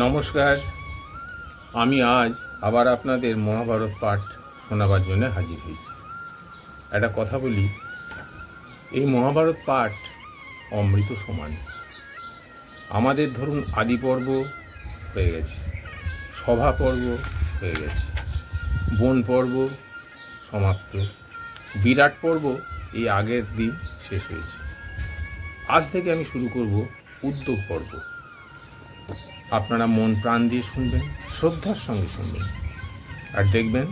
নমস্কার। আমি আজ আবার আপনাদের মহাভারত পাঠ শোনাবার জন্য হাজির হয়েছি। একটা কথা বলি, এই মহাভারত পাঠ অমৃত সমান। আমাদের ধরুন আদি পর্ব হয়ে গেছে, সভা পর্ব হয়ে গেছে, বন পর্ব সমাপ্ত, বিরাট পর্ব এই আগের দিন শেষ হয়েছে। আজ থেকে আমি শুরু করব উদ্যোগ পর্ব। আপনারা মন প্রাণ দিয়ে শুনবেন, শ্রদ্ধার সঙ্গে শুনবেন। আর দেখবেন,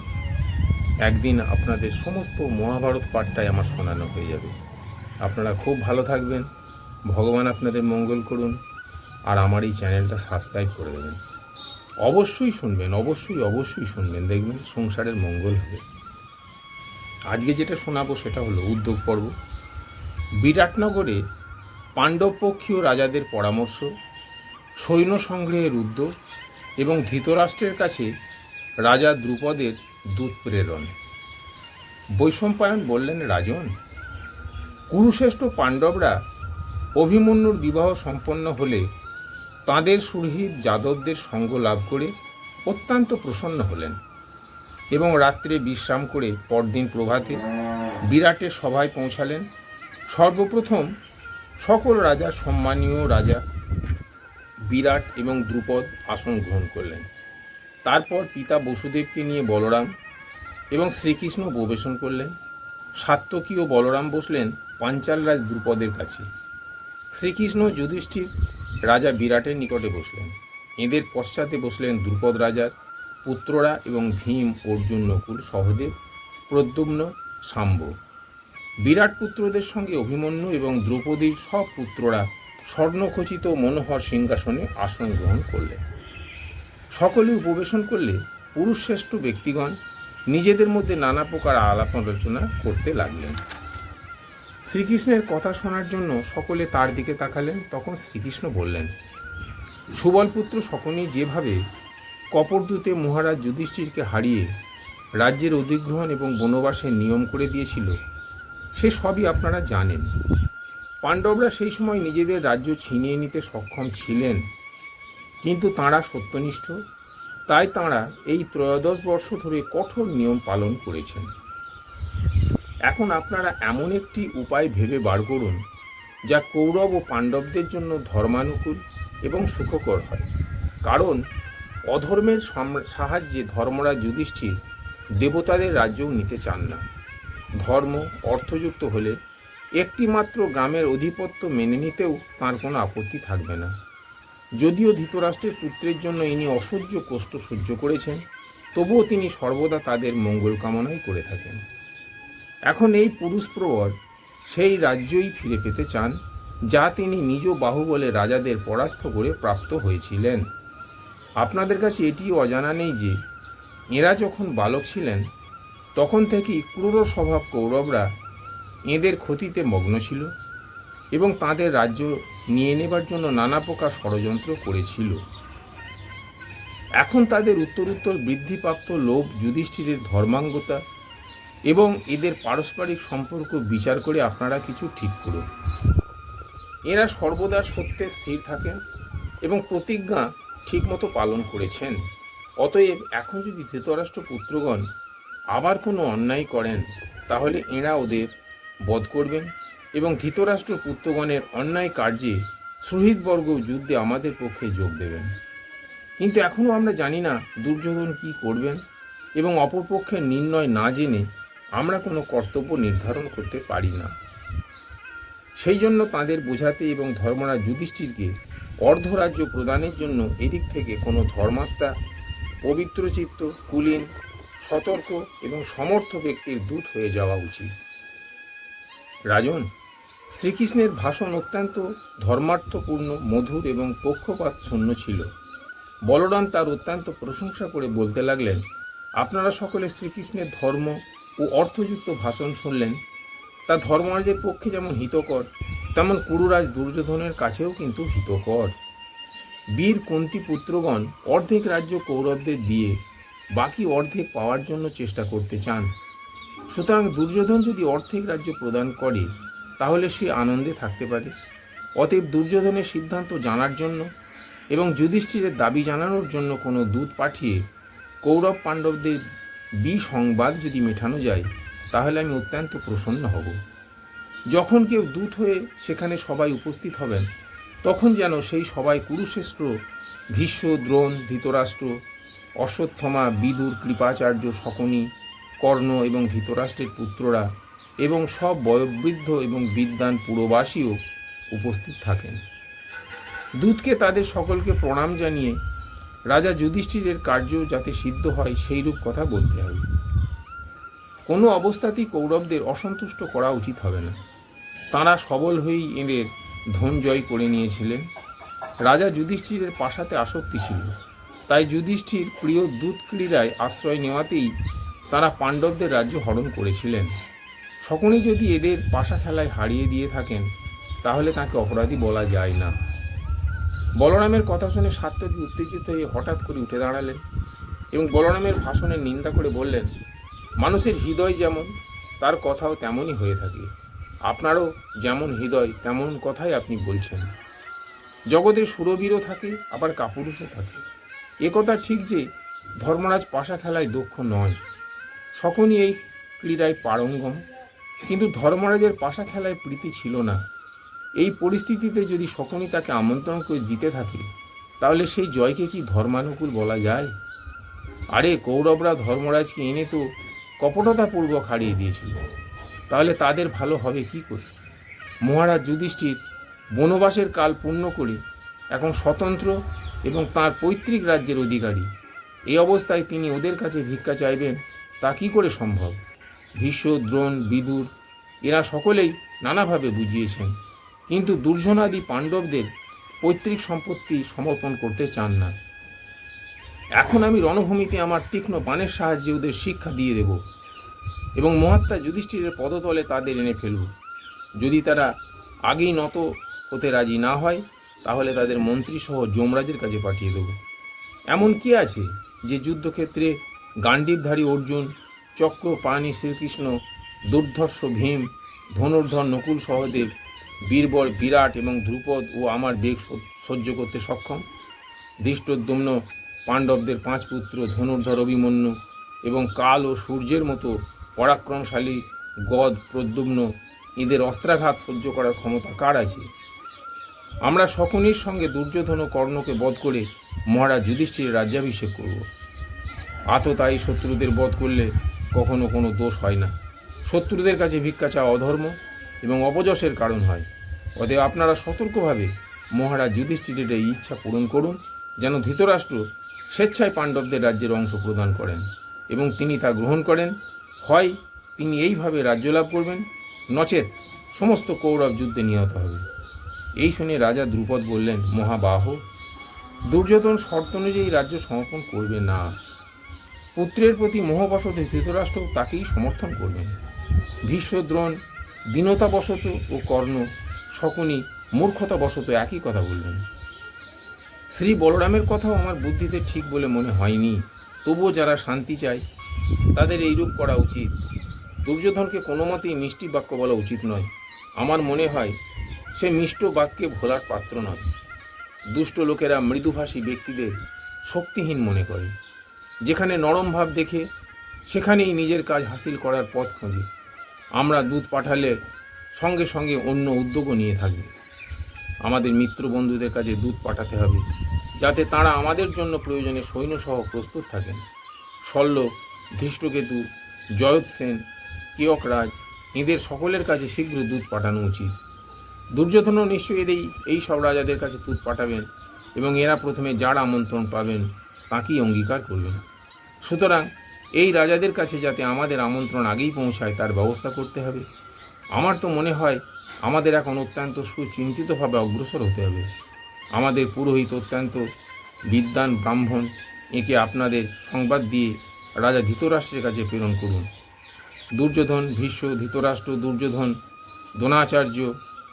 একদিন আপনাদের সমস্ত মহাভারত পাঠটাই আমার শোনানো হয়ে যাবে। আপনারা খুব ভালো থাকবেন, ভগবান আপনাদের মঙ্গল করুন, আর আমার এই চ্যানেলটা সাবস্ক্রাইব করে দেবেন। অবশ্যই শুনবেন, অবশ্যই অবশ্যই শুনবেন। দেখবেন সংসারের মঙ্গল হবে। আজকে যেটা শোনাবো সেটা হলো উদ্যোগ পর্ব। বিরাটনগরে পাণ্ডবপক্ষীয় রাজাদের পরামর্শ সৈন্য সংগ্রহের উদ্যোগ এবং ধৃতরাষ্ট্রের কাছে রাজা দ্রুপদের দূত প্রেরণ। বৈশম্পায়ন বললেন, রাজন, কুরুশ্রেষ্ঠ পাণ্ডবরা অভিমন্যুর বিবাহ সম্পন্ন হলে তাঁদের সুরহিত যাদবদের সঙ্গ লাভ করে অত্যন্ত প্রসন্ন হলেন এবং রাত্রে বিশ্রাম করে পরদিন প্রভাতে বিরাটের সভায় পৌঁছালেন। সর্বপ্রথম সকল রাজা সম্মানীয় রাজা বিরাট এবং দ্রুপদ আসন গ্রহণ করলেন। তারপর পিতা বসুদেবকে নিয়ে বলরাম এবং শ্রীকৃষ্ণ প্রবেশন করলেন। সাত্যকী ও বলরাম বসলেন পাঞ্চাল রাজ দ্রুপদের কাছে। শ্রীকৃষ্ণ যুধিষ্ঠির রাজা বিরাটের নিকটে বসলেন। এদের পশ্চাতে বসলেন দ্রুপদ রাজার পুত্ররা এবং ভীম, অর্জুন, নকুল, সহদেব, প্রদ্যুম্ন সাম্ব বিরাট পুত্রদের সঙ্গে অভিমন্যু এবং দ্রৌপদীর সব পুত্ররা স্বর্ণখচিত মনোহর সিংহাসনে আসন গ্রহণ করলেন। সকলে উপবেশন করলে পুরুষশ্রেষ্ঠ ব্যক্তিগণ নিজেদের মধ্যে নানা প্রকার আলাপ আলোচনা করতে লাগলেন। শ্রীকৃষ্ণের কথা শোনার জন্য সকলে তার দিকে তাকালেন, তখন শ্রীকৃষ্ণ বললেন, সুবলপুত্র সকলেই যেভাবে কপরদূতে মহারাজ যুধিষ্ঠিরকে হারিয়ে রাজ্যের অধিগ্রহণ এবং বনবাসের নিয়ম করে দিয়েছিল, সে সবই আপনারা জানেন। পাণ্ডবরা সেই সময় নিজেদের রাজ্য ছিনিয়ে নিতে সক্ষম ছিলেন। কিন্তু তাঁরা সত্যনিষ্ঠ। তাই তাঁরা এই ত্রয়োদশ বর্ষ ধরে কঠোর নিয়ম পালন করেছেন। এখন আপনারা এমন একটি উপায় ভেবে বার করুন, যা কৌরব ও পাণ্ডবদের জন্য ধর্মানুকূল এবং সুখকর হয়। কারণ অধর্মের সাহায্যে ধর্মরা যুধিষ্ঠির দেবতাদের রাজ্যও নিতে চান না। ধর্ম অর্থযুক্ত হলে একটি মাত্র গ্রামের অধিপত্য মেনে নিতেও তার কোনো আপত্তি থাকবে না। যদিও ধৃতরাষ্ট্রের পুত্রের জন্য ইনি অসহ্য কষ্ট সহ্য করেছেন, তবুও তিনি সর্বদা তাদের মঙ্গল কামনাই করে থাকেন। এখন এই পুরুষ প্রবর সেই রাজ্যই ফিরে পেতে চান, যা তিনি নিজ বাহুবলে রাজাদের পরাস্ত করে প্রাপ্ত হয়েছিলেন। আপনাদের কাছে এটিও অজানা নেই যে, এরা যখন বালক ছিলেন, তখন থেকেই ক্রূর স্বভাব কৌরবরা এদের ক্ষতিতে মগ্ন ছিল এবং তাদের রাজ্য নিয়ে নেবার জন্য নানা প্রকার ষড়যন্ত্র করেছিল। এখন তাদের উত্তরোত্তর বৃদ্ধিপ্রাপ্ত লোভ যুধিষ্ঠিরের ধর্মাঙ্গতা এবং এদের পারস্পরিক সম্পর্ক বিচার করে আপনারা কিছু ঠিক করুন। এরা সর্বদা সত্যে স্থির থাকেন এবং প্রতিজ্ঞা ঠিকমতো পালন করেছেন। অতএব এখন যদি ধৃতরাষ্ট্র পুত্রগণ আবার কোনো অন্যায় করেন, তাহলে এরা ওদের বধ করবেন এবং ধৃতরাষ্ট্র পুত্রগণের অন্যায় কার্যে সুহৃদবর্গ যুদ্ধে আমাদের পক্ষে যোগ দেবেন। কিন্তু এখনও আমরা জানি না দুর্যোধন কি করবেন এবং অপরপক্ষের নির্ণয় না জেনে আমরা কোনো কর্তব্য নির্ধারণ করতে পারি না। সেই জন্য তাদের বোঝাতে এবং ধর্মরাজ যুধিষ্ঠিরকে অর্ধরাজ্য প্রদানের জন্য এদিক থেকে কোনো ধর্মাত্মা, পবিত্রচিত্ত, কুলীন, সতর্ক এবং সমর্থ ব্যক্তির দূত হয়ে যাওয়া উচিত। রাজন, শ্রীকৃষ্ণের ভাষণ অত্যন্ত ধর্মার্থপূর্ণ, মধুর এবং পক্ষপাত শূন্য ছিল। বলরাম তার অত্যন্ত প্রশংসা করে বলতে লাগলেন, আপনারা সকলে শ্রীকৃষ্ণের ধর্ম ও অর্থযুক্ত ভাষণ শুনলেন। তা ধর্মরাজের পক্ষে যেমন হিতকর, তেমন কুরুরাজ দুর্যোধনের কাছেও কিন্তু হিতকর। বীর কুন্তি পুত্রগণ অর্ধেক রাজ্য কৌরবদের দিয়ে বাকি অর্ধেক পাওয়ার জন্য চেষ্টা করতে চান। সুতরাং দুর্যোধন যদি অর্ধেক রাজ্য প্রদান করে, তাহলে সে আনন্দে থাকতে পারে। অতএব দুর্যোধনের সিদ্ধান্ত জানার জন্য এবং যুধিষ্ঠিরের দাবি জানানোর জন্য কোনো দূত পাঠিয়ে কৌরব পাণ্ডবদের বিসংবাদ যদি মেটানো যায়, তাহলে আমি অত্যন্ত প্রসন্ন হব। যখন কেউ দূত হয়ে সেখানে সবাই উপস্থিত হবেন, তখন যেন সেই সবাই কুরুশ্রেষ্ঠ ভীষ্ম, দ্রোণ, ধৃতরাষ্ট্র, অশ্বত্থমা, বিদুর, কৃপাচার্য, শকুনি কর্ণ এবং ধৃতরাষ্ট্রের পুত্ররা এবং সব বয়োবৃদ্ধ এবং বিদ্বান পুরবাসীও উপস্থিত থাকেন। দূতকে তাদের সকলকে প্রণাম জানিয়ে রাজা যুধিষ্ঠিরের কার্য যাতে সিদ্ধ হয় সেইরূপ কথা বলতে হবে। কোনো অবস্থাতেই কৌরবদের অসন্তুষ্ট করা উচিত হবে না। তাঁরা সবল হয়েই এদের ধন জয় করে নিয়েছিলেন। রাজা যুধিষ্ঠিরের পাশাতে আসক্তি ছিল। তাই যুধিষ্ঠির প্রিয় দূত ক্রীড়ায় আশ্রয় নেওয়াতেই তারা পাণ্ডবদের রাজ্য হরণ করেছিলেন। শকুনি যদি এদের পাশা খেলায় হারিয়ে দিয়ে থাকেন, তাহলে তাকে অপরাধী বলা যায় না। বলরামের কথা শুনে সাত্যকী উত্তেজিত হয়ে হঠাৎ করে উঠে দাঁড়ালেন এবং বলরামের ভাষণের নিন্দা করে বললেন, মানুষের হৃদয় যেমন, তার কথাও তেমনই হয়ে থাকে। আপনারও যেমন হৃদয়, তেমন কথাই আপনি বলছেন। জগতে সুরবীরও থাকে, আবার কাপুরুষও থাকে। এ কথা ঠিক যে ধর্মরাজ পাশা খেলায় দক্ষ নয়। সকলই এই ক্রীড়ায় পারঙ্গম। কিন্তু ধর্মরাজের পাশা খেলায় প্রীতি ছিল না। এই পরিস্থিতিতে যদি শকুনি তাকে আমন্ত্রণ করে জিতে থাকে, তাহলে সেই জয়কে কি ধর্মানুকূল বলা যায়? আরে কৌরবরা ধর্মরাজকে এনে তো কপটতাপূর্বক হারিয়ে দিয়েছিল। তাহলে তাদের ভালো হবে কি করে? মহারাজ যুধিষ্ঠির বনবাসের কাল পূর্ণ করে এখন স্বতন্ত্র এবং তার পৈতৃক রাজ্যের অধিকারী। এই অবস্থায় তিনি ওদের কাছে ভিক্ষা চাইবেন তা কী করে সম্ভব? ভীষ্ম, দ্রোণ, বিদুর, এরা সকলেই নানাভাবে বুঝিয়েছেন। কিন্তু দুর্জনাদি পাণ্ডবদের পৈতৃক সম্পত্তি সমর্পণ করতে চান না। এখন আমি রণভূমিতে আমার তীক্ষ্ণ বাণের সাহায্যে ওদের শিক্ষা দিয়ে দেব এবং মহাত্মা যুধিষ্ঠিরের পদতলে তাদের এনে ফেলব। যদি তারা আগেই নত হতে রাজি না হয়, তাহলে তাদের মন্ত্রীসহ যমরাজের কাছে পাঠিয়ে দেব। এমন কি আছে যে যুদ্ধক্ষেত্রে গান্ডীবধারী অর্জুন চক্র পানি শ্রীকৃষ্ণ, দুর্ধর্ষ ভীম, ধনুর্ধর নকুল সহদেব বীরবর বিরাট এবং ধ্রুপদ ও আমার বেগ সহ্য- করতে সক্ষম। দৃষ্টদ্যম্ন পাণ্ডবদের পাঁচ পুত্র ধনুর্ধর অভিমন্যু এবং কাল ও সূর্যের মতো পরাক্রমশালী গদ প্রদ্যুম্ন, এদের অস্ত্রাঘাত সহ্য করার ক্ষমতা কার আছে? আমরা শকুনির সঙ্গে দুর্যোধন ও কর্ণকে বধ করে মহারাজ যুধিষ্ঠিরের রাজ্যাভিষেক করব। আততায়ী শত্রুদের বধ করলে কখনো কোনো দোষ হয় না। শত্রুদের কাছে ভিক্ষা চাওয়া অধর্ম এবং অপযশের কারণ হয়। অতএব আপনারা সতর্কভাবে মহারাজ যুধিষ্ঠিরের এই ইচ্ছা পূরণ করুন, যেন ধৃতরাষ্ট্র স্বেচ্ছায় পাণ্ডবদের রাজ্যের অংশ প্রদান করেন এবং তিনি তা গ্রহণ করেন। হয় তিনি এইভাবে রাজ্য লাভ করবেন, নচেত সমস্ত কৌরব যুদ্ধে নিহত হবে। এই শুনে রাজা দ্রুপদ বললেন, মহাবাহ, দুর্যোধন শর্ত অনুযায়ী রাজ্য সমর্পণ করবে না। পুত্রের প্রতি মোহবশত ধৃতরাষ্ট্র তাকেই সমর্থন করবেন। ভীষ্ম দ্রোণ দীনতাবশত ও কর্ণ শকুনি মূর্খতাবশত একই কথা বললেন শ্রী বলরামের কথাও আমার বুদ্ধিতে ঠিক বলে মনে হয়নি। তবুও যারা শান্তি চায়, তাদের এইরূপ করা উচিত। দুর্যোধনকে কোনো মতেই মিষ্টি বাক্য বলা উচিত নয়। আমার মনে হয়, সে মিষ্ট বাক্যে ভোলার পাত্র নয়। দুষ্ট লোকেরা মৃদুভাষী ব্যক্তিদের শক্তিহীন মনে করে। যেখানে নরম ভাব দেখে, সেখানেই নিজের কাজ হাসিল করার পথ খোঁজে। আমরা দুধ পাঠালে সঙ্গে সঙ্গে অন্য উদ্যোগও নিয়ে থাকবে। আমাদের মিত্র বন্ধুদের কাছে দুধ পাঠাতে হবে, যাতে তারা আমাদের জন্য প্রয়োজনে সৈন্যসহ প্রস্তুত থাকেন। শল্য, ধৃষ্টকেতু জয়ৎসেন কিয়করাজ এদের সকলের কাছে শীঘ্র দুধ পাঠানো উচিত। দুর্যোধনও নিশ্চয়ই এদের এই সব রাজাদের কাছে দুধ পাঠাবেন এবং এরা প্রথমে যার আমন্ত্রণ পাবেন, তাকেই অঙ্গীকার করবেন। সুতরাং এই রাজাদের কাছে যাতে আমাদের আমন্ত্রণ আগেই পৌঁছায়, তার ব্যবস্থা করতে হবে। আমার তো মনে হয় আমাদের এখন অত্যন্ত সুচিন্তিতভাবে অগ্রসর হতে হবে। আমাদের পুরোহিত অত্যন্ত বিদ্বান ব্রাহ্মণ, একে আপনাদের সংবাদ দিয়ে রাজা ধৃতরাষ্ট্রের কাছে প্রেরণ করুন। দুর্যোধন, ভীষ্ম, ধৃতরাষ্ট্র, দুর্যোধন, দ্রোণাচার্য,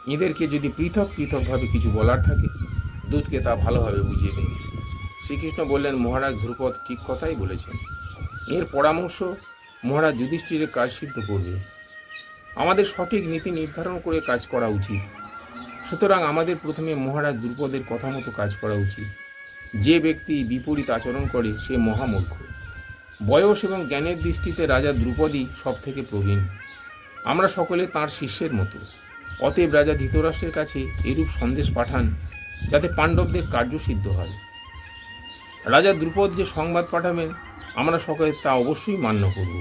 এদেরকে যদি পৃথক পৃথকভাবে কিছু বলার থাকে, দূতকে তা ভালোভাবে বুঝিয়ে দিন শ্রীকৃষ্ণ বললেন, মহারাজ ধ্রুপদ ঠিক কথাই বলেছেন। এর পরামর্শ মহারাজ যুধিষ্ঠিরের কাজ সিদ্ধ করবে। আমাদের সঠিক নীতি নির্ধারণ করে কাজ করা উচিত। সুতরাং আমাদের প্রথমে মহারাজ দ্রুপদের কথা মতো কাজ করা উচিত। যে ব্যক্তি বিপরীত আচরণ করে, সে মহামূর্খ। বয়স এবং জ্ঞানের দৃষ্টিতে রাজা দ্রুপদী সব থেকে প্রবীণ। আমরা সকলে তার শিষ্যের মতো। অতএব রাজা ধৃতরাষ্ট্রের কাছে এরূপ সন্দেশ পাঠান, যাতে পাণ্ডবদের কার্য সিদ্ধ হয়। রাজা দ্রুপদ যে সংবাদ পাঠাবেন, আমরা সকলে তা অবশ্যই মান্য করব।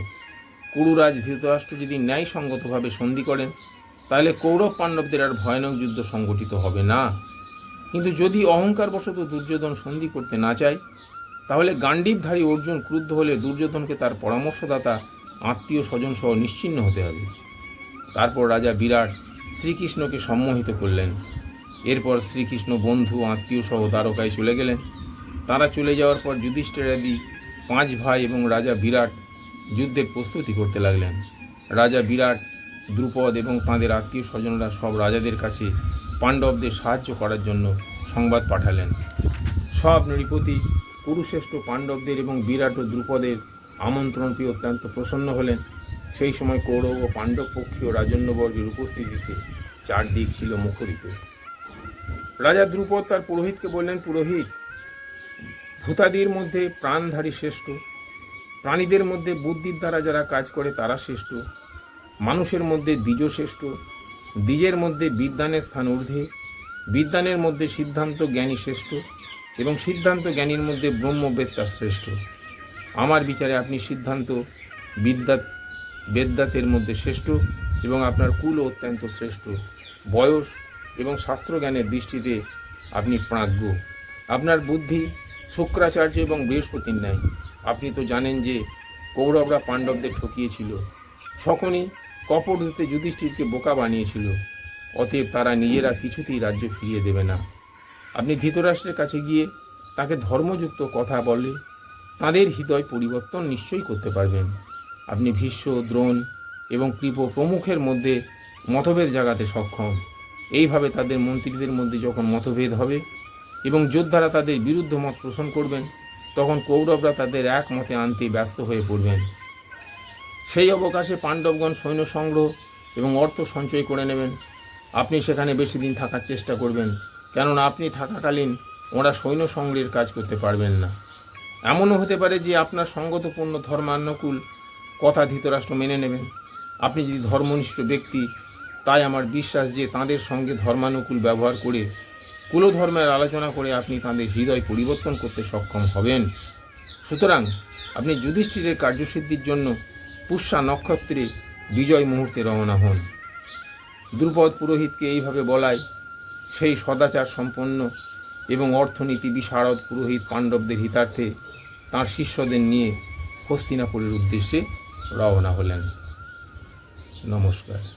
কুরুরাজ ধৃতরাষ্ট্র যদি ন্যায়সঙ্গতভাবে সন্ধি করেন, তাহলে কৌরব পাণ্ডবদের আর ভয়ানক যুদ্ধ সংগঠিত হবে না। কিন্তু যদি অহংকারবশত দুর্যোধন সন্ধি করতে না চায়, তাহলে গান্ডীবধারী অর্জুন ক্রুদ্ধ হলে দুর্যোধনকে তার পরামর্শদাতা আত্মীয় স্বজন সহ নিশ্চিহ্ন হতে হবে। তারপর রাজা বিরাট শ্রীকৃষ্ণকে সম্মোহিত করলেন। এরপর শ্রীকৃষ্ণ বন্ধু, আত্মীয় সহ দ্বারকায় চলে গেলেন। তারা চলে যাওয়ার পর যুধিষ্ঠিরাদি পাঁচ ভাই এবং রাজা বিরাট যুদ্ধের প্রস্তুতি করতে লাগলেন। রাজা বিরাট, দ্রুপদ এবং তাঁদের আত্মীয় স্বজনরা সব রাজাদের কাছে পাণ্ডবদের সাহায্য করার জন্য সংবাদ পাঠালেন। সব নৃপতি, কুরুশ্রেষ্ঠ পাণ্ডবদের এবং বিরাট ও দ্রুপদের আমন্ত্রণ পেয়ে অত্যন্ত প্রসন্ন হলেন। সেই সময় কৌরব ও পাণ্ডব পক্ষীয় রাজন্যবর্গের উপস্থিতিতে চারদিক ছিল মুখরিত। রাজা দ্রুপদ তার পুরোহিতকে বললেন, পুরোহিত ভূতাদির মধ্যে প্রাণধারী শ্রেষ্ঠ, প্রাণীদের মধ্যে বুদ্ধির দ্বারা যারা কাজ করে তারা শ্রেষ্ঠ, মানুষের মধ্যে দ্বিজ শ্রেষ্ঠ, দ্বিজের মধ্যে বিদ্যানের স্থান ঊর্ধ্বে, বিদ্যানের মধ্যে সিদ্ধান্ত জ্ঞানী শ্রেষ্ঠ এবং সিদ্ধান্ত জ্ঞানীর মধ্যে ব্রহ্মবেত্তা শ্রেষ্ঠ। আমার বিচারে আপনি সিদ্ধান্ত বিদ্যা বেদাতের মধ্যে শ্রেষ্ঠ এবং আপনার কুল অত্যন্ত শ্রেষ্ঠ। বয়স এবং শাস্ত্রজ্ঞানের দৃষ্টিতে আপনি প্রাজ্ঞ। আপনার বুদ্ধি শুক্রাচার্য এবং বৃহস্পতির ন্যায় আপনি তো জানেন যে কৌরবরা পাণ্ডবদের ঠকিয়েছিল। সকলেই কপট হতে যুধিষ্ঠিরকে বোকা বানিয়েছিল। অতএব তারা নিজেরা কিছুতেই রাজ্য ফিরিয়ে দেবে না। আপনি ধৃতরাষ্ট্রের কাছে গিয়ে তাকে ধর্মযুক্ত কথা বলে তাদের হৃদয় পরিবর্তন নিশ্চয়ই করতে পারবেন। আপনি ভীষ্ম, দ্রোণ এবং কৃপ প্রমুখের মধ্যে মতভেদ জাগাতে সক্ষম। এইভাবে তাদের মন্ত্রীদের মধ্যে যখন মতভেদ হবে এবং যোদ্ধারা তাদের বিরুদ্ধ মত পোষণ করবেন, তখন কৌরবরা তাদের এক মতে আনতে ব্যস্ত হয়ে পড়বেন। সেই অবকাশে পাণ্ডবগণ সৈন্য সংগ্রহ এবং অর্থ সঞ্চয় করে নেবেন। আপনি সেখানে বেশি দিন থাকার চেষ্টা করবেন, কেননা আপনি থাকাকালীন ওরা সৈন্য সংগ্রহের কাজ করতে পারবেন না। এমনও হতে পারে যে আপনার সঙ্গতপূর্ণ ধর্মানুকূল কথা ধৃতরাষ্ট্র মেনে নেবেন। আপনি যদি ধর্মনিষ্ঠ ব্যক্তি, তাই আমার বিশ্বাস যে তাঁদের সঙ্গে ধর্মানুকূল ব্যবহার করে কুলধর্মের আলোচনা করে আপনি তাঁদের হৃদয় পরিবর্তন করতে সক্ষম হবেন। সুতরাং আপনি যুধিষ্ঠিরের কার্যসিদ্ধির জন্য পুষ্যা নক্ষত্রে বিজয় মুহূর্তে রওনা হন। দ্রুপদ পুরোহিতকে এইভাবে বলায়, সেই সদাচার সম্পন্ন এবং অর্থনীতি বিশারদ পুরোহিত পাণ্ডবদের হিতার্থে তাঁর শিষ্যদের নিয়ে হস্তিনাপুরের উদ্দেশ্যে রওনা হলেন। নমস্কার।